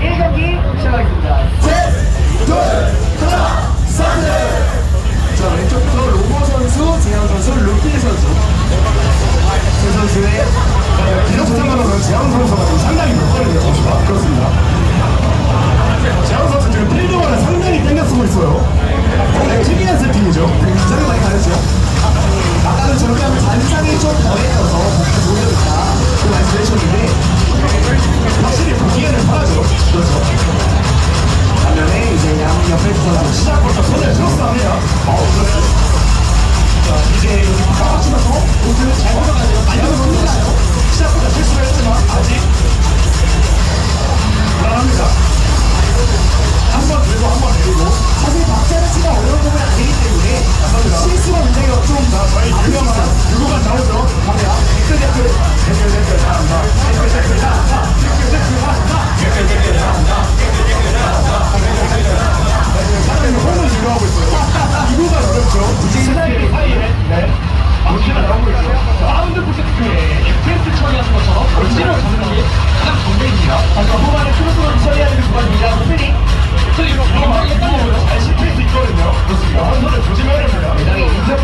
1경기 시작하겠습니다. 셋, 둘, 하나, 사드! 자, 왼쪽부터 로보 선수, 재현 선수, 루키 선수. 두 선수의 기록상으로는 재현 선수가 지금 상당히 높거든요. 점수가. 그렇습니다. 재현 선수 지금 필드원을 상당히 땡겨 쓰고 있어요. 네, 굉장히 특이한 세팅이죠. 굉장히 많이 다르죠. 아까는 저렇게 하면 잔상이 좀 덜해져서 복귀 좋으니까 그 말씀해 주셨는데 확실히 복귀 자, 시작부터 손을 들었어 하네요. 이제 여기 다 맞추면서 옷을 잘 흘러가지고 빨리 잘 실패할 수 왜요? 그렇습니다. 선수를 조심해야 됩니다. 굉장히 인터뷰